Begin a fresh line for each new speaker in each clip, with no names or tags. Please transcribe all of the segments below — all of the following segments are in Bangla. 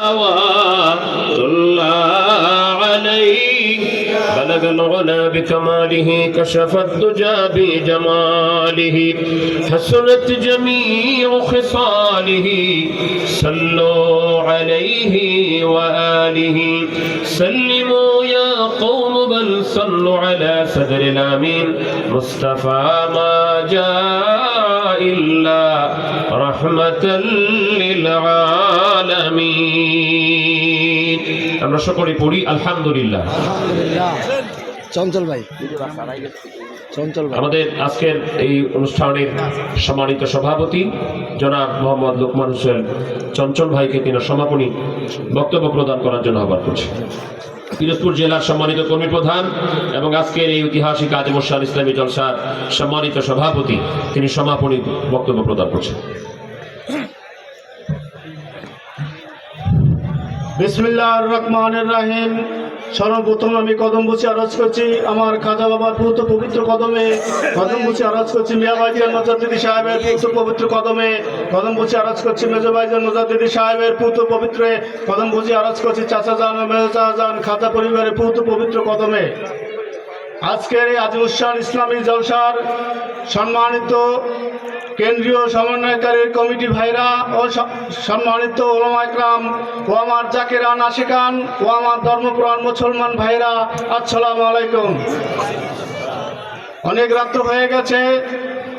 الله عليه بلغ العلا بكماله كشف الدجى بجماله. حسنت جميع خصاله. صلوا عليه وآله. سلموا يا قوم بل صلوا على صدر الأمين. مصطفى ما جاء إلا رحمة للعالمين আমরা সকলে পড়ি আলহামদুলিল্লাহ
আলহামদুলিল্লাহ চঞ্চল ভাই চঞ্চল ভাই
আমাদের আজকের এই অনুষ্ঠানের সম্মানিত সভাপতি জনাব মোহাম্মদ লোকমান হোসেন চঞ্চল ভাইকে তিনি সমাপনী বক্তব্য প্রদান করার জন্য আহ্বান করছি। পিরোজপুর জেলার সম্মানিত কর্মী প্রধান এবং আজকের এই ঐতিহাসিক আজম শাহ ইসলামী জলসার সম্মানিত সভাপতি, তিনি সমাপনী বক্তব্য প্রদান করছেন।
বিসমিল্লা রহমান রাহিম। সর্বপ্রথম আমি কদম বুঝে আরজ করছি আমার খাজা বাবার পুত পবিত্র কদমে। কদম বুঝে আরজ করছি মিয়াবাইজান নজাদিদি সাহেবের পুত পবিত্র কদমে। কদম বুঝে আরজ করছি মেজবাইজান নজাদিদি সাহেবের পুত পবিত্রে। কদম বুঝে আরজ করছি চাচা জান মেজা জান খাজা পরিবারের পুত পবিত্র কদমে। আজকের এই আজিমুসান ইসলামী জলসার সম্মানিত কেন্দ্রীয় সমন্বয়কারী কমিটি ভাইরা ও সম্মানিত ওলামা ইকরাম ও আমার জাকেরা নাসিকান ও আমার ধর্মপ্রাণ মুসলমান ভাইরা, আসসালামু আলাইকুম। অনেক রাত্র হয়ে গেছে,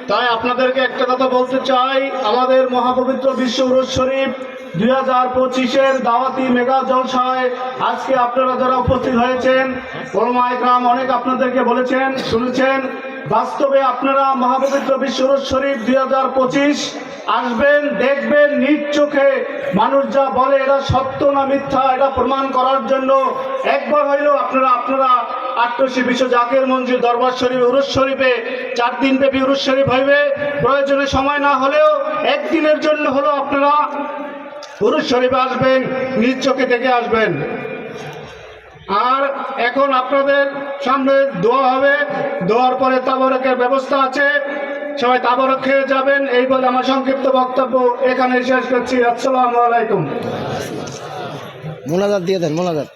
তাই আপনাদেরকে একটা কথা বলতে চাই। আমাদের মহাপবিত্র বিশ্ব শরীফ দুই হাজার পঁচিশের দাওয়াতি মেগা জলসায় আজকে আপনারা যারা উপস্থিত হয়েছেন, ওলমা ইকরাম অনেক আপনাদেরকে বলেছেন, শুনেছেন। বাস্তবে আপনারা মহাপবিত্র বিশ্ব উরুজ শরীফ দুই হাজার পঁচিশ আসবেন, দেখবেন নিজ চোখে মানুষ যা বলে এটা সত্য না মিথ্যা, এটা প্রমাণ করার জন্য একবার হইলেও আপনারা আপনারা আট্টসী বিশ্ব জাকের মঞ্জুর দরবার শরীফ, উরুস শরীফে চার দিন ব্যাপী উরুস শরীফ হইবে। প্রয়োজনে সময় না হলেও একদিনের জন্য হলেও আপনারা উরুস শরীফে আসবেন, নিজ চোখে থেকে আসবেন। আর এখন আপনাদের সামনে দোয়া হবে। দোয়ার পরে তাবরকের ব্যবস্থা আছে। সবাই তাবরক খেয়ে যাবেন। এই বলে আমার সংক্ষিপ্ত বক্তব্য এখানে শেষ করছি। আসসালামু আলাইকুম।
মোনাজাত দিয়ে দেন মোনাজাত।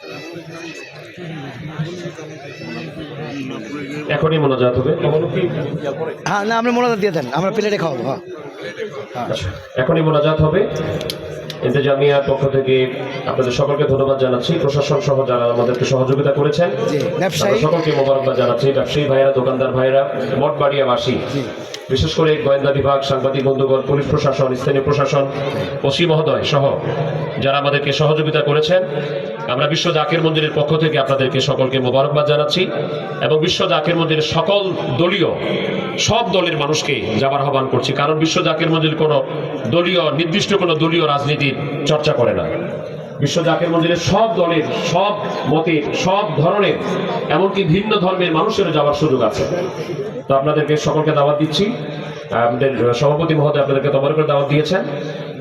এখনই মোনাজাত হবে।
হ্যাঁ না আপনি মোনাজাত দিয়ে দেন। আমরা প্লেটে খাওয়াবো হ্যাঁ।
আচ্ছা, এখনই মোনাজাত হবে। ইন্তেজামিয়ার পক্ষ থেকে আপনাদের সকলকে ধন্যবাদ জানাচ্ছি। প্রশাসন সহ যারা আমাদেরকে সহযোগিতা করেছেন
ব্যবসায়ী।
সকলকে মোবারকবাদ জানাচ্ছি। ব্যবসায়ী ভাইরা দোকানদার ভাইরা মঠবাড়িয়াবাসী বিশেষ করে গোয়েন্দা বিভাগ সাংবাদিক বন্ধুগণ পুলিশ প্রশাসন স্থানীয় প্রশাসন ওসি মহোদয় সহ যারা আমাদেরকে সহযোগিতা করেছেন, আমরা বিশ্ব জাকের মন্দিরের পক্ষ থেকে আপনাদেরকে সকলকে মোবারকবাদ জানাচ্ছি এবং বিশ্ব জাকের মন্দিরের সকল দলীয়, সব দলের মানুষকে যাবার আহ্বান করছি। কারণ বিশ্ব জাকের মন্দির কোনো দলীয়, নির্দিষ্ট কোনো দলীয় রাজনীতির চর্চা করে না। বিশ্ব জাকের মন্দিরের সব দলের, সব মতের, সব ধরনের, এমনকি ভিন্ন ধর্মের মানুষেরও যাওয়ার সুযোগ আছে। তো আপনাদেরকে সকলকে দাওয়াত দিচ্ছি। আমাদের সভাপতি মহোদয় আপনাদেরকে তবর করে দাওয়াত দিয়েছেন।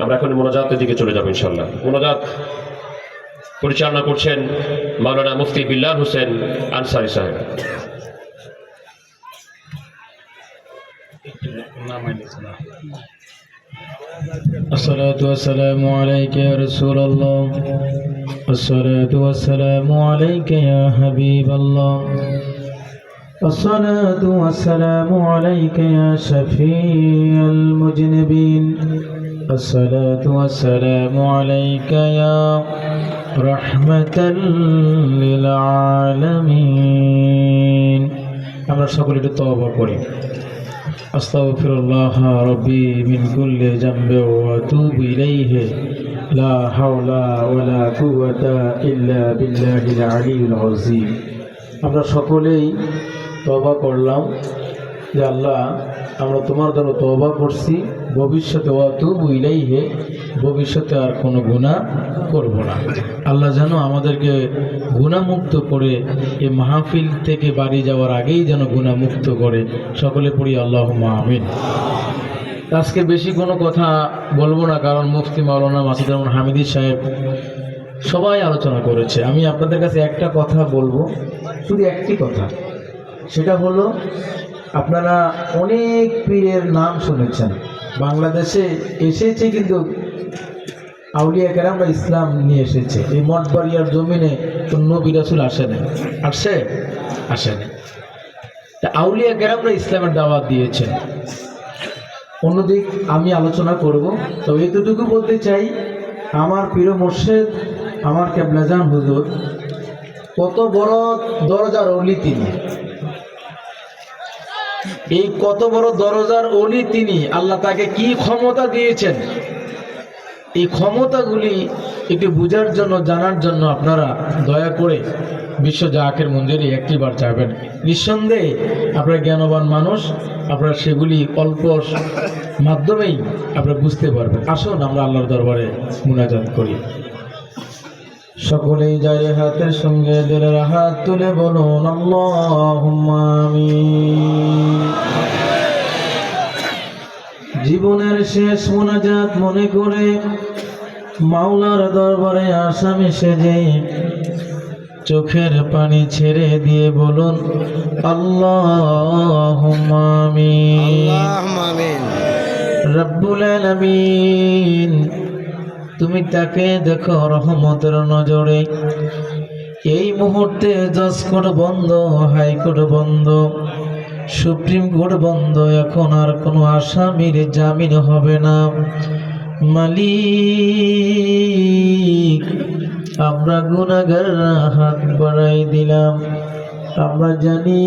আমরা এখন মোনাজাতের দিকে চলে যাবো ইনশাল্লাহ মোনাজাত পরিচালনা করছেন মাওলানা মুফতি বিল্লাল হোসেন আনসারি সাহেব
الصلاة والسلام عليك يا رسول الله الصلاة والسلام عليك يا حبيب الله الصلاة والسلام عليك يا شفيع المجنبين الصلاة والسلام عليك يا رحمة للعالمين আমরা সকলে একটু তবা করি أستغفر الله ربي من كل ذنب وأتوب إليه لا حول ولا قوة إلا بالله العلي العظيم আমরা সকলেই তবা করলাম যে আল্লাহ আমরা তোমার দ্বারা তবা করছি। ভবিষ্যতে অতুবু ইলাইহে, ভবিষ্যতে আর কোনো গুণা করব না। আল্লাহ যেন আমাদেরকে গুণামুক্ত করে এই মাহফিল থেকে বাড়ি যাওয়ার আগেই যেন গুণামুক্ত করে। সকলে পড়ি আল্লাহ আমিন। আজকে বেশি কোনো কথা বলব না, কারণ মুফতি মাওলানা মাসুদ রহমান হামিদি সাহেব সবাই আলোচনা করেছে। আমি আপনাদের কাছে একটা কথা বলব। শুধু একটি কথা, সেটা হলো আপনারা অনেক পীরের নাম শুনেছেন। বাংলাদেশে এসেছে কিন্তু আউলিয়া কেরামরা ইসলাম নিয়ে এসেছে। এই মঠবাড়িয়ার জমিনে তো নবী রাসুল আসে আসছে আসে? নাই। তা আউলিয়া কেরামরা ইসলামের দাওয়াত দিয়েছেন। অন্যদিক আমি আলোচনা করব। তবে এতটুকু বলতে চাই, আমার প্রিয় মোর্শেদ, আমার ক্যাবলাজান হুজুর, কত বড় দরজার অলি তিনি এই কত বড় দরজার অলি তিনি। আল্লাহ তাকে কি ক্ষমতা দিয়েছেন? এই ক্ষমতাগুলি একটু বোঝার জন্য, জানার জন্য আপনারা দয়া করে বিশ্ব জাহাকের মন্দিরে একটি বার যাবেন। নিঃসন্দেহে আপনারা জ্ঞানবান মানুষ, আপনারা সেগুলি অল্প মাধ্যমেই আপনারা বুঝতে পারবেন। আসুন আমরা আল্লাহর দরবারে মুনাজাত করি। সকলেই যায় হাতের সঙ্গে দিলের হাত তুলে বলুন আমিন। জীবনের শেষ মোনাজাত মনে করে মাওলার দরবারে আসামি সেজে চোখের পানি ছেড়ে দিয়ে বলুন আল্লাহ
আমিন।
রব্বুল আলামিন তুমি তাকে দেখো রহমতের নজরে। এই মুহূর্তে জজ কোর্ট বন্ধ, হাইকোর্ট বন্ধ, সুপ্রিম কোর্ট বন্ধ, এখন আর কোনো আসামির জামিন হবে না। মালিক, আমরা গুনাগাররা হাত বাড়াই দিলাম। আমরা জানি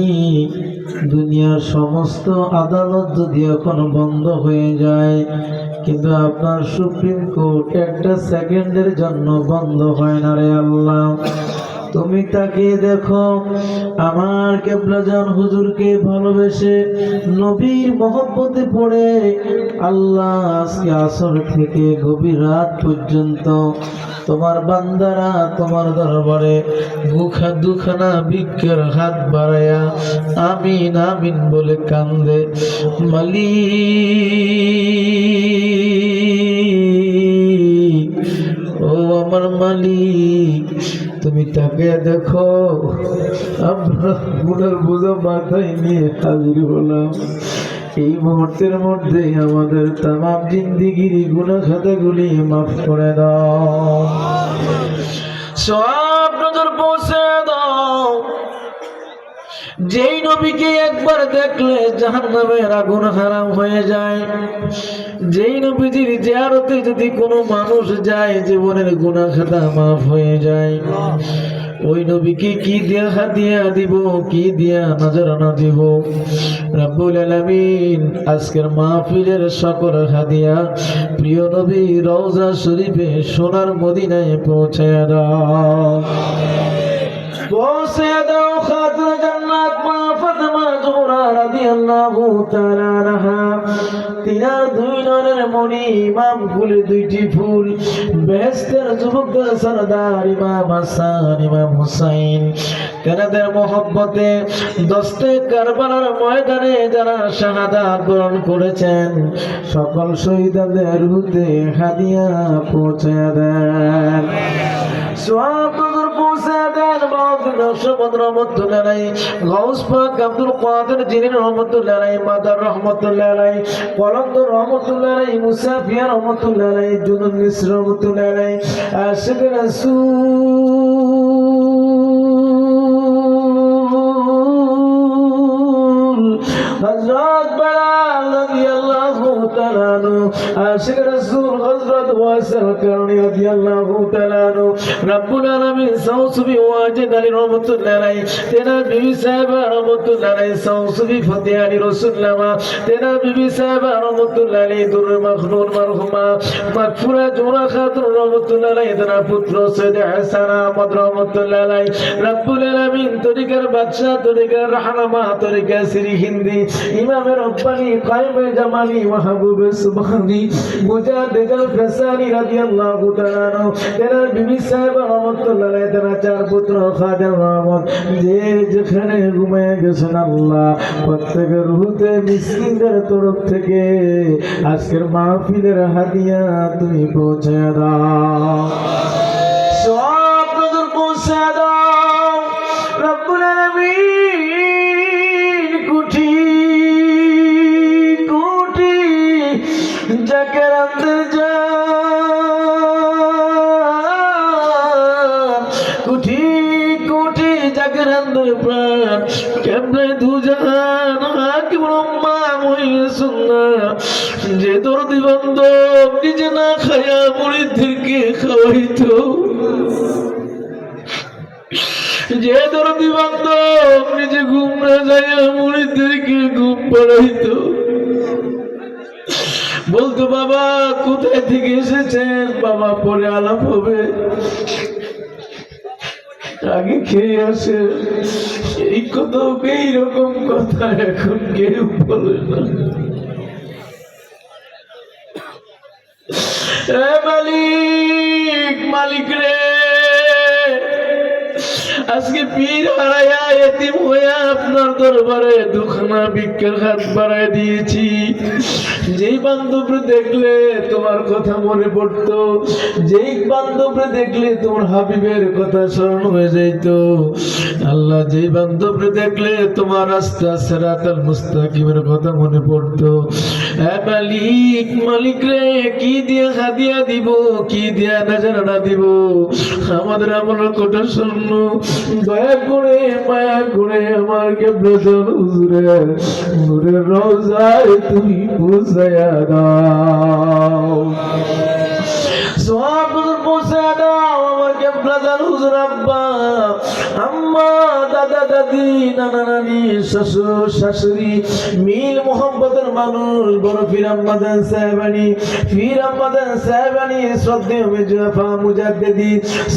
দুনিয়ার সমস্ত আদালত যদি এখন বন্ধ হয়ে যায়, কিন্তু আপনার সুপ্রিম কোর্ট একটা সেকেন্ডের জন্য বন্ধ হয় না রে আল্লাহ। তুমি তাকে দেখো, আমার কেবলাজান হুজুরকে ভালোবেসে নবীর মহব্বতে পড়ে। আল্লাহ আজকে আসর থেকে গভীর রাত পর্যন্ত তোমার বান্দারা তোমার দরবারে মুখা দুখানা ভিক্ষের হাত বাড়ায়া আমিন আমিন বলে কান্দে। মালিক আমার মালিক, তুমি তাকে দেখো। আমরা গুণের বোঝা মাথায় নিয়ে হাজির হলাম। এই মুহূর্তের মধ্যে আমাদের তাম জিন্দিগির গুণা খাতাগুলি মাফ করে দাও। সব নজর পৌঁছে দাও। যেই নবীকে একবার দেখলে জাহান্নামের আগুন হারাম হয়ে যায়। যেই নবীজির জিয়ারতে যদি কোনো মানুষ যায়, জীবনের গুণা খাতা মাফ হয়ে যায়। ওই নবীকে কি দিয়া হাতিয়া দিব, কি দিয়া নজরানা দিব? রাব্বুল আলামিন আজকের মাহফিলের সকল হাদিয়া প্রিয় নবী রওজা শরীফে সোনার মদিনায় পৌঁছে দাও। দুইটি ফুল তেনাদের মহব্বতে দস্তে কারবালার ময়দানে যারা শাহাদাত বরণ করেছেন, সকল শহীদদের রুতে হাদিয়া পৌঁছে দেন। নজর পৌঁছে দেন মাহমুদ নকশবন্দ রহমতুল্লাহ গাউস পাক আব্দুল কাদের জিনির রহমতুল্লাহ মাদার রহমতুল্লাহ কলন্দ রহমতুল্লাহ মুসাফিয়া রহমতুল্লাহ আলাই মিশ্র রহমতুল্লাহ আশিক রাসূল। হযরত বেলাল রাদিয়াল্লাহু তাআলা আশিক রাসূল হযরত ওয়াসিল কারণী রাদিয়াল্লাহু তাআলা রব্বুল আলামিন সাউসুবি ওয়াজিদ আলী রহমাতুল্লাহ আলাইহি, তেনা বিবি সাহেবা রহমাতুল্লাহ আলাইহি, সাউসুবি ফতিহ আলী রাসূলুল্লাহ, তেনা বিবি সাহেবা রহমাতুল্লাহ আলাইহি দুর মখনুন মারহুমা, মাগফুরা জোরা খাতুন রহমাতুল্লাহ আলাইহি, তেনা পুত্র সৈয়দ হাসান আহমদ রহমাতুল্লাহ আলাইহি, রব্বুল আলামিন তরিকার বাদশা তরিকার রাহনামা তরিকা শ্রী হিন্দি, ইমামের রব্বানি, কায়েমে জামালি মাহবুব সুবহানি মুজাদ্দিদ আল ফসানি রাদিয়াল্লাহু তাআলা আনহু বিবি সাহেব রহমাতুল্লাহ চার পুত্র খাদেম রহমত যে যেখানে ঘুমিয়ে গেছেন আল্লাহ প্রত্যেকের রুহতে মিসকিনদের তরফ থেকে আজকের মাহফিলের হাদিয়া তুমি পৌঁছে দাও। মুড়িদেরকে খাওয়াইতো যে তোর দিবন্ধ নিজে ঘুম না যাইয়া মুড়িদেরকে ঘুম পড়াইতো বলতো, বাবা, কোথায় থেকে এসেছেন? বাবা, পরে আলাপ হবে। আগে খেয়ে আসে। এই কথা এইরকম কথা এখন কেউ বলে না। মালিক মালিক রে। আজকে পীর হারাইয়া এতিম হইয়া আপনার দরবারে দুখানা ভিক্ষার হাত বাড়ায় দিয়েছি। যেই বান্ধবরে দেখলে তোমার কথা মনে পড়তো, যেই বান্ধবরে দেখলে তোমার হাবিবের কথা স্মরণ হয়ে যাইতো। আল্লাহ, যেই বান্ধবরে দেখলে তোমার রাস্তা সেরাতাল মুস্তাকিমের কথা মনে পড়তো মালিক মালিক রে, কি দিয়ে হাদিয়া দিব, কি দিয়া নাজারা দিব? আমাদের আমার কোটা শূন্য দয়া করে, মায়া করে আমার কে বেদন হুজুরে। নূরের রোজায় তুমি বুঝাইয়া দাও। সব পৌঁছে দাও, আমার কে ব্রাদার হুজুর আব্বা। আম্মা দাদা, দাদি, নানা, নানি, শ্বশুর, শাশুড়ি মিল মোহাম্মতের মানুষ, বড় সাহেবানি সাহেবানি, শ্রদ্ধেয়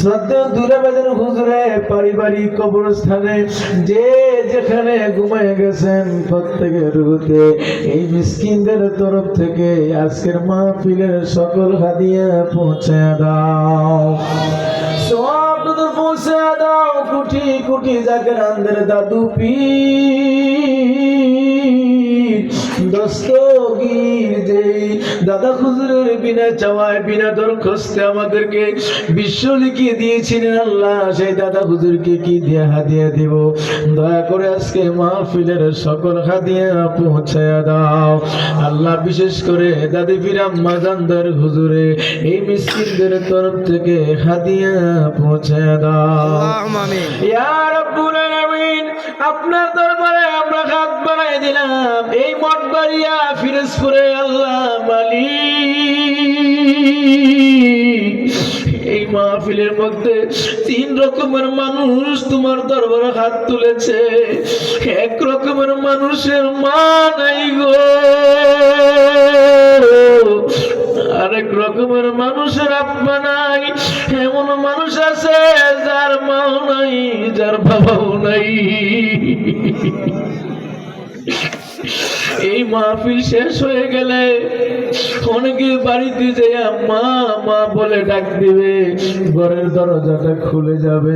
শ্রদ্ধেয় দূরে হুজুরে, পারিবারিক কবরস্থানে, যে যেখানে ঘুমায় গেছেন প্রত্যেকের রুতে এই মিসকিনদের তরফ থেকে আজকের মাহফিলের সকল হাদিয়া পৌঁছে দাও। সব তোদের পৌঁছে দাও কুটি কুটি জাগরানদের দাদু পীর। দস্তগীর যেই দাদা খুজুরের বিনা চাওয়ায় বিনা দরখাস্তে আমাদেরকে বিশ্ব লিখিয়ে দিয়েছিলেন আল্লাহ। সেই দাদা হুজুরকে কি দিয়ে হাদিয়া দিব? দয়া করে আজকে মাহফিলের সকল হাদিয়া পৌঁছায়া দাও। আল্লাহ বিশেষ করে দাদি বিরাম মাজানদার হুজুরে এই মিসকিনদের তরফ থেকে হাদিয়া পৌঁছায়া দাও।
আমিন।
ইয়া আপনার দরবারে আমরা হাত বাড়াই দিলাম। এই মঠবাড়িয়া ফিরোজপুরে আল্লাহ মালিক। এই মাহফিলের মধ্যে তিন রকমের মানুষ তোমার দরবারে হাত তুলেছে। এক রকমের মানুষের মা নাই গো। আরেক রকমের মানুষের আত্মা নাই। এমন মানুষ আছে মাও নাই, যার বাবাও নাই। এই মাহফিল শেষ হয়ে গেলে অনেকে বাড়িতে যে মা মা বলে ডাক দিবে, ঘরের দরজাটা খুলে যাবে।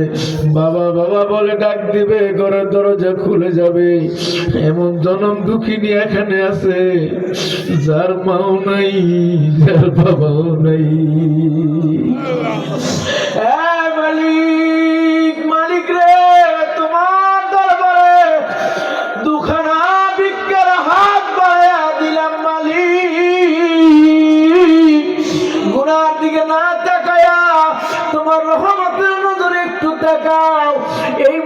বাবা বাবা বলে ডাক দিবে, ঘরের দরজা খুলে যাবে। এমন জনম দুঃখিনী এখানে আছে, যার মাও নাই, যার বাবাও নাই।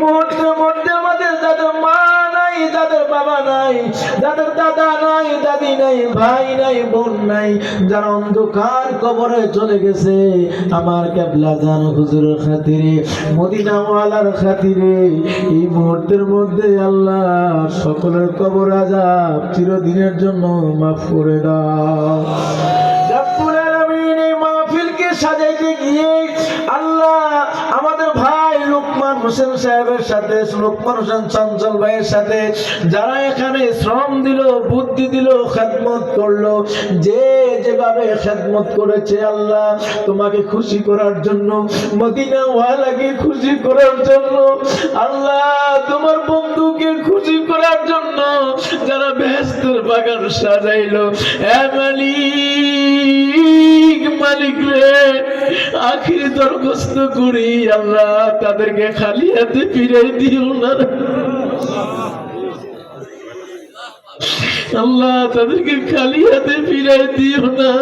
মুহূর্তের মধ্যে আমাদের যাদের মা নাই, যাদের বাবা নাই, যাদের দাদা নাই, দাদি নাই, ভাই নাই, বোন নাই, যারা অন্ধকার কবরে চলে গেছে, আমার কেবলা জান হুজুরের খাতিরে, মদিনাওয়ালার খাতিরে, এই মুহূর্তের মধ্যে আল্লাহ সকলের কবর আজাব চিরদিনের জন্য মাফ করে দাও। সাজাইতে গিয়ে আল্লাহ আমাদের ভাই হোসেন সাহেবের সাথে, লোকমান হোসেন চঞ্চল ভাইয়ের সাথে, যারা এখানে শ্রম দিল, বুদ্ধি দিল, খেদমত করল, যে যেভাবে খেদমত করেছে আল্লাহ, তোমাকে খুশি করার জন্য মদিনা ওয়ালাকে খুশি করার জন্য, আল্লাহ তোমার বন্ধুকে খুশি করার জন্য যারা ব্যস্তের বাগান সাজাইলো মালিক রে, আখির দরখাস্ত করি আল্লাহ, তাদেরকে খালি হাতে ফিরে দিও না আল্লাহ, তাদেরকে খালি হাতে ফিরাই দিও না।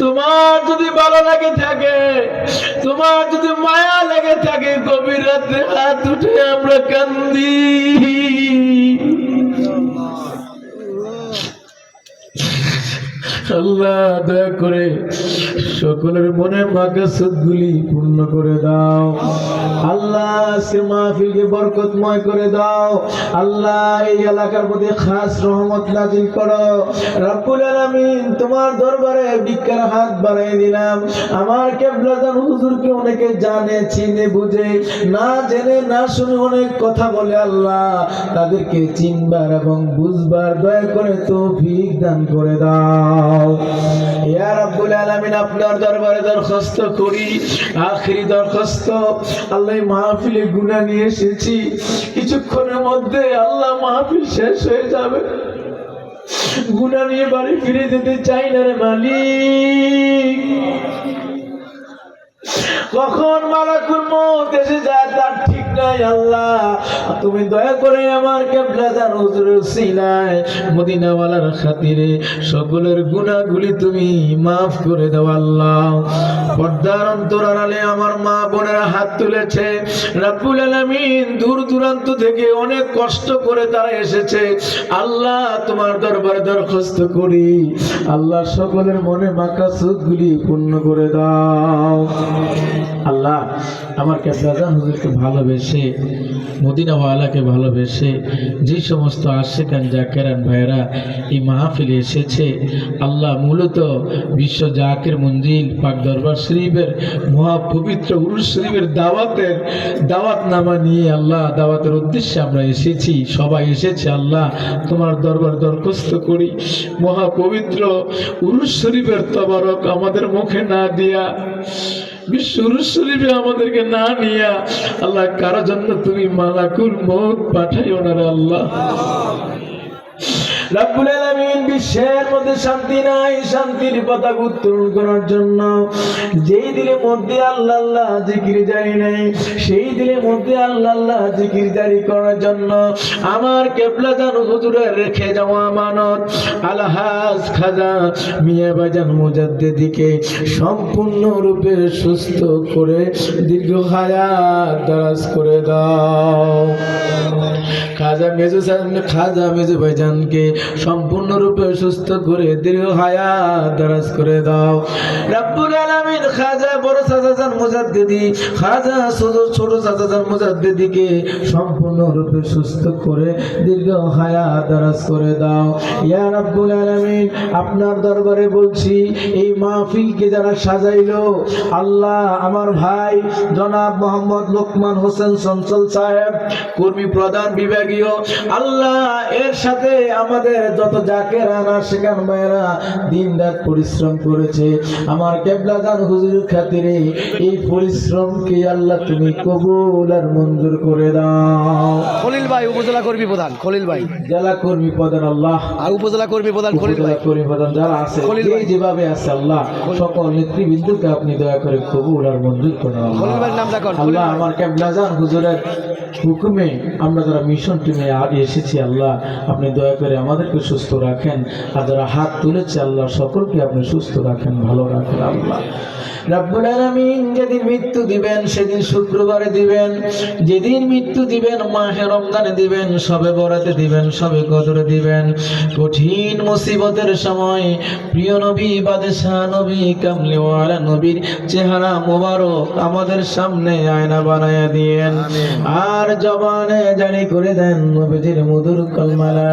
তোমার যদি ভালো লাগে থাকে, তোমার যদি মায়া লেগে থাকে, গভীর রাত্রে হাত উঠে আমরা কান্দি। আল্লাহ, দয়া করে সকলের মনের মাকাসুদগুলি পূর্ণ করে দাও। আল্লাহ সে মাহফিলকে বরকতময় করে দাও। আল্লাহ এই এলাকার প্রতি খাস রহমত নাজিল করো। রব্বুল আলামিন তোমার দরবারে ভিক্ষার হাত বাড়াই দিলাম। আমার কেবলাদান হুজুরকে অনেকে জানে, চিনে, বুঝে, না জেনে, না শুনে অনেক কথা বলে আল্লাহ তাদেরকে চিনবার এবং বুঝবার দয়া করে তো তৌফিক দান করে দাও। আপনার দরবারে দরখাস্ত করি। আখেরি দরখাস্ত। আল্লাহ মাহফিলে গুনাহ নিয়ে এসেছি। কিছুক্ষণের মধ্যে আল্লাহ মাহফিল শেষ হয়ে যাবে। গুনাহ নিয়ে বাড়ি ফিরে যেতে চাই না রে মালিক। কখন মালাকুল মউত এসে যায় তার ঠিক তুমি দয়া করে আমার মদিনাওয়ালার খাতিরে সকলের গুনাহগুলি তুমি মাফ করে দাও আল্লাহ। পর্দার অন্তর আড়ালে আমার মা বোনেরা হাত তুলেছে। রাব্বুল আলামিন দূর দূরান্ত থেকে অনেক কষ্ট করে তারা এসেছে। আল্লাহ তোমার দরবারে দরখাস্ত করি। আল্লাহ সকলের মনে মাকাসুদগুলি পূর্ণ করে দাও। আল্লাহ আমার ক্যাবলাজান হুজুরকে ভালোবেসে, মদিনাওয়ালাকে ভালোবেসে, যে সমস্ত আশেকান জাকেরান ভাইয়েরা এই মাহফিলে এসেছে, আল্লাহ মূলত বিশ্ব জাকের মঞ্জিল, পাক দরবার শরীফের মহাপবিত্র উরুস শরীফের দাওয়াতের দাওয়াত নামা নিয়ে আল্লাহ দাওয়াতের উদ্দেশ্যে আমরা এসেছি, সবাই এসেছে আল্লাহ তোমার দরবার দরখাস্ত করি, মহাপবিত্র উরুস শরীফের তবারক আমাদের মুখে না দিয়া বিশ্ব উরুস শরীফে আমাদেরকে না নিয়া, আল্লাহ, কারও জন্য তুমি মালাকুল মত পাঠাইও না আল্লাহ। রাব্বুল আলামিন বিশ্বের মধ্যে শান্তি নাই, শান্তির পতাকা উত্তোলন করার জন্য। যেই দিলে মধ্যে আল্লাহ আল্লাহ জিকির জারি নেই, সেই দিলে মধ্যে আল্লাহ আল্লাহ জিকির জারি করার জন্য আমার কেবলা জান হুজুরের রেখে যাওয়া আমানত। আলহাজ খাজা মিয়া বাজান মুজাদ্দিদিকে সম্পূর্ণ রূপে সুস্থ করে, দীর্ঘ হায়াত দারাজ করে দাও। খাজা মেজু খাজা মেজু ভাইজানকে সম্পূর্ণরূপে সুস্থ করে দীর্ঘ হায়াত দারাজ করে দাও। রাব্বুল আলামিন খাজা বড় চাচাজান মুজাদ্দিদি, খাজা ছোট ছোট চাচাজান মুজাদ্দিদিকে সম্পূর্ণরূপে সুস্থ করে দীর্ঘ হায়াত দারাজ করে দাও। ইয়া রাব্বুল আলামিন, আপনার দরবারে বলছি, এই মাহফিলকে যারা সাজাইলো, আল্লাহ আমার ভাই জনাব মোহাম্মদ লোকমান হোসেন সঞ্চল সাহেব, কর্মী প্রধান বিভাগীয়, আল্লাহ এর সাথে আমাদের যত জাকের আনা সেখান ভাইয়েরা দিন রাত পরিশ্রম করেছে আমার কেবলাদান হুজুর খাতিরে এই পরিশ্রমকে আল্লাহ তুমি কবুল আর মঞ্জুর করে দাও
খলিল ভাই উপজেলা কর্মী প্রধান খলিল ভাই
জেলা কর্মী প্রধান আল্লাহ
আর উপজেলা কর্মী প্রধান খলিল ভাই
কর্মী প্রধান যারা আছে
ভাই।
যেভাবে আছে আল্লাহ সকল নেতৃবৃন্দকে আপনি দয়া করে কবুল আর মঞ্জুর করুন আল্লাহ।
খলিল ভাইয়ের নাম ডাকুন,
আল্লাহ
ভাই।
আমার ক্যাবলাজান হুজুরের হুকুমে আমরা যারা মিশন টিমে এসেছি আল্লাহ আপনি দয়া করে আমাদেরকে সুস্থ রাখেন আর যারা হাত তুলেছে আল্লাহ সকলকে আপনি সুস্থ রাখেন ভালো রাখেন আল্লাহ। রাব্বুল আলামিন যেদিন মৃত্যু দিবেন সেদিন শুক্রবারে দিবেন যেদিন মৃত্যু দিবেন মাহে রমজানে দিবেন সবে বরাতে দিবেন সবে কদরে দিবেন। কঠিন মুসিবতের সময় প্রিয় নবী বাদশাহ নবী কামলিওয়ালা নবীর চেহারা মোবারক আমাদের সামনে আয়না বানায়া দিয়েন। আর জবানে জারি করে দেন নবীজির মধুর কলমালা।